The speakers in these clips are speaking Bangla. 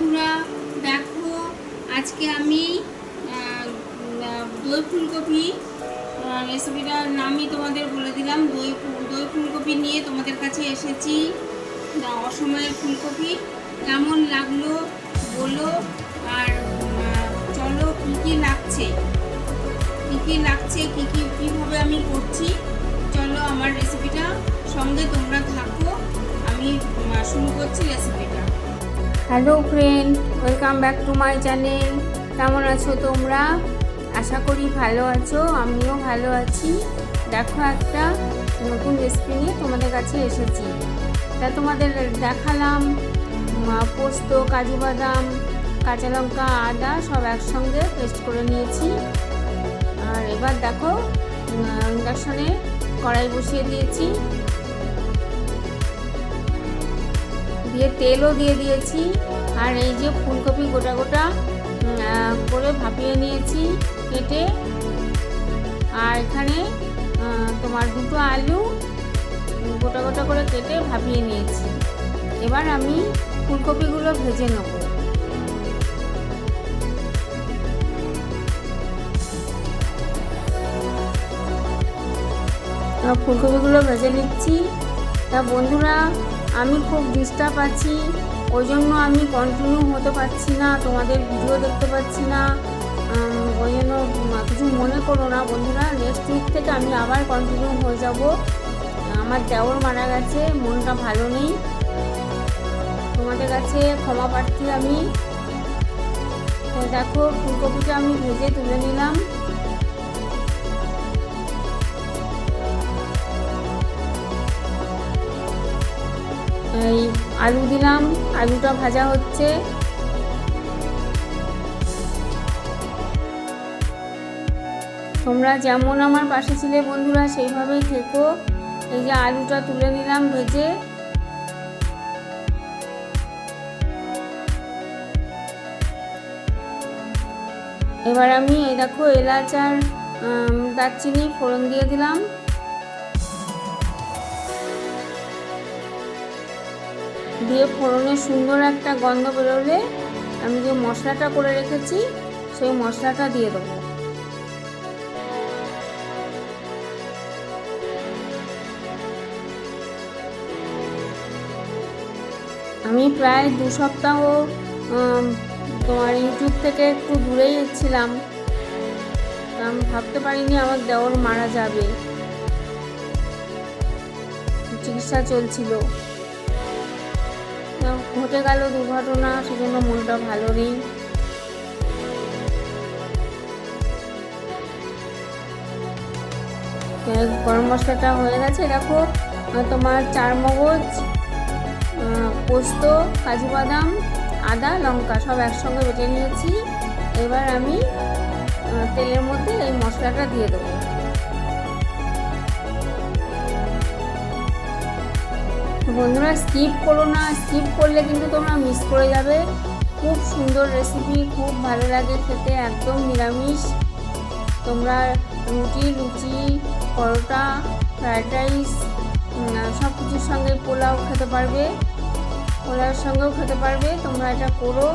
বন্ধুরা, দেখো, আজকে আমি দই ফুলকপি রেসিপিটার নামই তোমাদের বলে দিলাম। দই দই ফুলকপি নিয়ে তোমাদের কাছে এসেছি। অসময়ের ফুলকপি। কেমন লাগল বলো, আর চলো, কী কী লাগছে? কী কী লাগছে, কী কী, কীভাবে আমি করছি? চলো, আমার রেসিপিটা সঙ্গে তোমরা থাকো। আমি শুরু করছি রেসিপিটা hello friend, welcome back to my channel. কেমন আছো তোমরা? আশা করি ভালো আছো, আমিও ভালো আছি। দেখো একটা নতুন রেসিপি নিয়ে তোমাদের কাছে এসেছি। তা তোমাদের দেখালাম পোস্ত, কাজু বাদাম, কাঁচা লঙ্কা, আদা সব একসঙ্গে পেস্ট করে নিয়েছি। আর এবার দেখো ইন্ডাকশনে কড়াই বসিয়ে দিয়েছি। দিয়ে তেলও দিয়ে দিয়েছি। আর এই যে ফুলকপি গোটা গোটা করে ভাপিয়ে নিয়েছি কেটে। আর এখানে তোমার দুটো আলু গোটা গোটা করে কেটে ভাপিয়ে নিয়েছি। এবার আমি ফুলকপিগুলো ভেজে নেব। ফুলকপিগুলো ভেজে নিচ্ছি। তা বন্ধুরা আমি খুব ডিস্টার্ব আছি ওই জন্য আমি কন্টিনিউ হতে পারছি না, তোমাদের ভিডিও দেখতে পাচ্ছি না। ওই জন্য কিছু মনে করো না বন্ধুরা নেক্সট উইক থেকে আমি আবার কন্টিনিউ হয়ে যাব। আমার দেওর মারা গেছে, মনটা ভালো নেই। তোমাদের কাছে ক্ষমা প্রার্থী আমি। দেখো, ফুলকপিটা আমি ভেজে তুলে নিলাম। আলু দিলাম। আলুটা ভাজা হচ্ছে। তোমরা যেমন আমার পাশে ছিলে বন্ধুরা, সেইভাবেই থেকো। এই যে আলুটা তুলে নিলাম ভেজে। এবার আমি এই দেখো এলাচ আর দারচিনি ফোড়ন দিয়ে দিলাম। দিয়ে ফোড়নে সুন্দর একটা গন্ধ বেরোলে আমি যে মশলাটা করে রেখেছি, সেই মশলাটা দিয়ে দেবো। আমি প্রায় দু সপ্তাহ তোমার ইউটিউব থেকে একটু দূরেই ছিলাম। তা আমি ভাবতে পারিনি আমার দেওর মারা যাবে। চিকিৎসা চলছিল। ঘটে গেল দুর্ঘটনা, সেজন্য মনটা ভালো নেই। গরম মশলাটা হয়ে গেছে। দেখো তোমার চার মগজ পোস্ত, কাজু বাদাম, আদা, লঙ্কা, সব একসঙ্গে বেটে নিয়েছি। এবার আমি তেলের মধ্যে এই মশলাটা দিয়ে দেবো। বন্ধুরা স্কিপ করো না স্কিপ করলে কিন্তু তোমরা মিস করে যাবে। খুব সুন্দর রেসিপি খুব ভালো লাগে খেতে, একদম নিরামিষ। তোমরা রুটি, লুচি, পরোটা ফ্রায়েড রাইস সব কিছুর সঙ্গে পোলাও খেতে পারবে। পোলাওর সঙ্গেও খেতে পারবে। তোমরা এটা করো।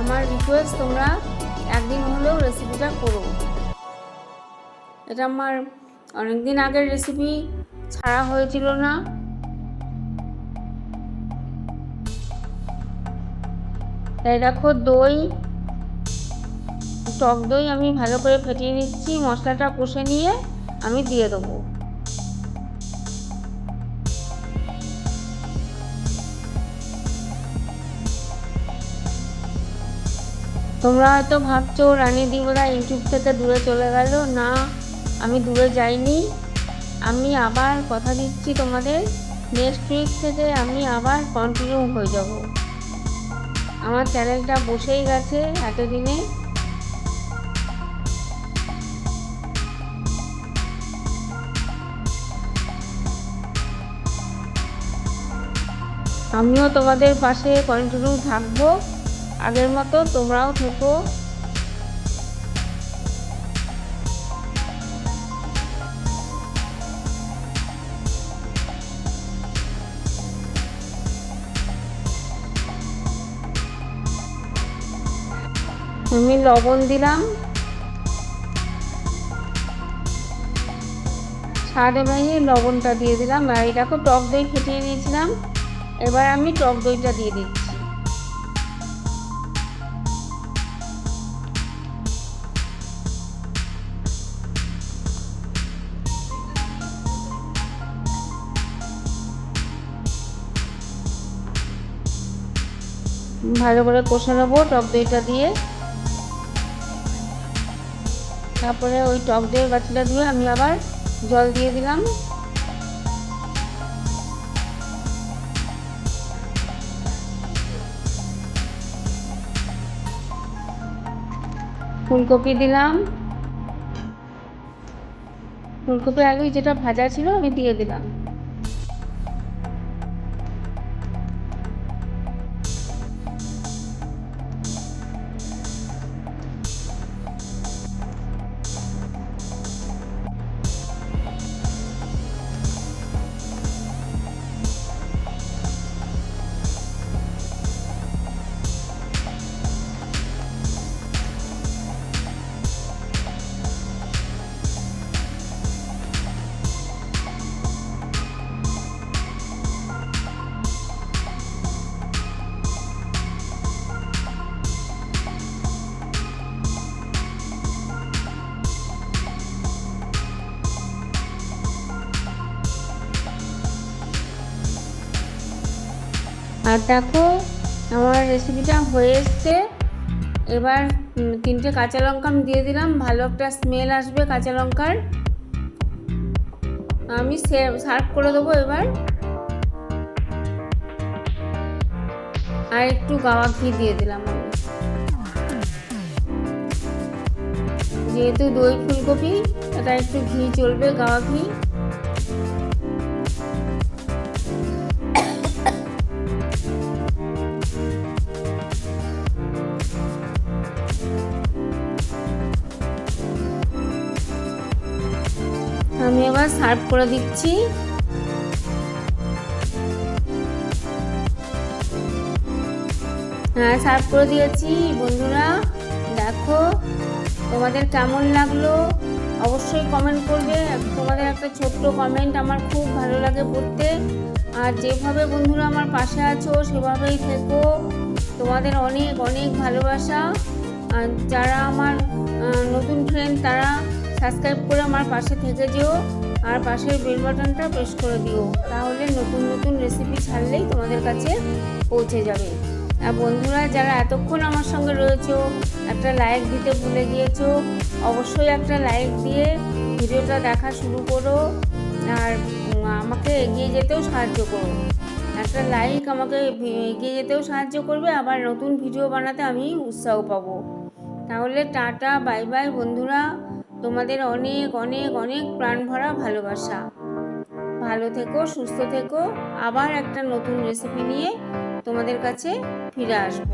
আমার রিকোয়েস্ট তোমরা একদিন হলেও রেসিপিটা করো। এটা আমার অনেক দিন আগের রেসিপি ছাড়া হয়েছিল না। তাই দেখো দই, টক দই আমি ভালো করে ফেটিয়ে নিচ্ছি, মশলাটা কষে নিয়ে আমি দিয়ে দেবো। তোমরা হয়তো ভাবছ, রানী দিবরা ইউটিউব থেকে দূরে চলে গেল। না, আমি দূরে যাইনি। আমি আবার কথা দিচ্ছি তোমাদের। নেক্সট উইক থেকে আমি আবার কন্টিনিউ হয়ে যাব। আমার চ্যানেলটা বসেই গেছে এতদিনে। আমিও তোমাদের পাশে কন্টিনিউ থাকব। আগের মতো তোমরাও থেকো। আমি লবণ দিলাম। স্বাদ অনুযায়ী লবণটা দিয়ে দিলাম। আর দেখো টক দই ফেটিয়ে দিয়েছিলাম এবার আমি টক দইটা দিয়ে দিচ্ছি। ভালো করে কষে নেব টক দইটা দিয়ে। তারপরে ওই টক দইয়ের বাটিটা ধুয়ে আমি আবার জল দিয়ে দিলাম। ফুলকপি দিলাম। ফুলকপি আগে যেটা ভাজা ছিল আমি দিয়ে দিলাম। আর দেখো, আমার রেসিপিটা হয়ে এসছে। এবার তিনটে কাঁচা লঙ্কা আমি দিয়ে দিলাম। ভালো একটা স্মেল আসবে কাঁচা লঙ্কার। আমি সার্ভ করে দেবো এবার। আর একটু গাওয়া ঘি দিয়ে দিলাম যেহেতু দই ফুলকপি এটা একটু ঘি চলবে, গাওয়া ঘি। আমি এবার সার্ভ করে দিচ্ছি। হ্যাঁ সার্ভ করে দিয়েছি। বন্ধুরা, দেখো তোমাদের কেমন লাগল? অবশ্যই কমেন্ট করবে। তোমাদের একটা ছোট্ট কমেন্ট আমার খুব ভালো লাগে পড়তে। আর যেভাবে বন্ধুরা আমার পাশে আছো, সেভাবেই থেকো। তোমাদের অনেক অনেক ভালোবাসা। আর যারা আমার নতুন ফ্রেন্ড তারা সাবস্ক্রাইব করে আমার পাশে থেকে যেও আর পাশের বেল বাটনটা প্রেস করে দিও। তাহলে নতুন নতুন রেসিপি ছাড়লেই তোমাদের কাছে পৌঁছে যাবে। আর বন্ধুরা, যারা এতক্ষণ আমার সঙ্গে রয়েছো, একটা লাইক দিতে ভুলে গিয়েছো, অবশ্যই একটা লাইক দিয়ে ভিডিওটা দেখা শুরু করো। আর আমাকে এগিয়ে যেতেও সাহায্য করো। একটা লাইক আমাকে এগিয়ে যেতেও সাহায্য করবে, আবার নতুন ভিডিও বানাতে আমি উৎসাহ পাবো। তাহলে টাটা বাই বাই বন্ধুরা। তোমাদের অনেক অনেক অনেক প্রাণ ভরা ভালোবাসা। ভালো থেকো, সুস্থ থেকো। আবার একটা নতুন রেসিপি নিয়ে তোমাদের কাছে ফিরে আসব।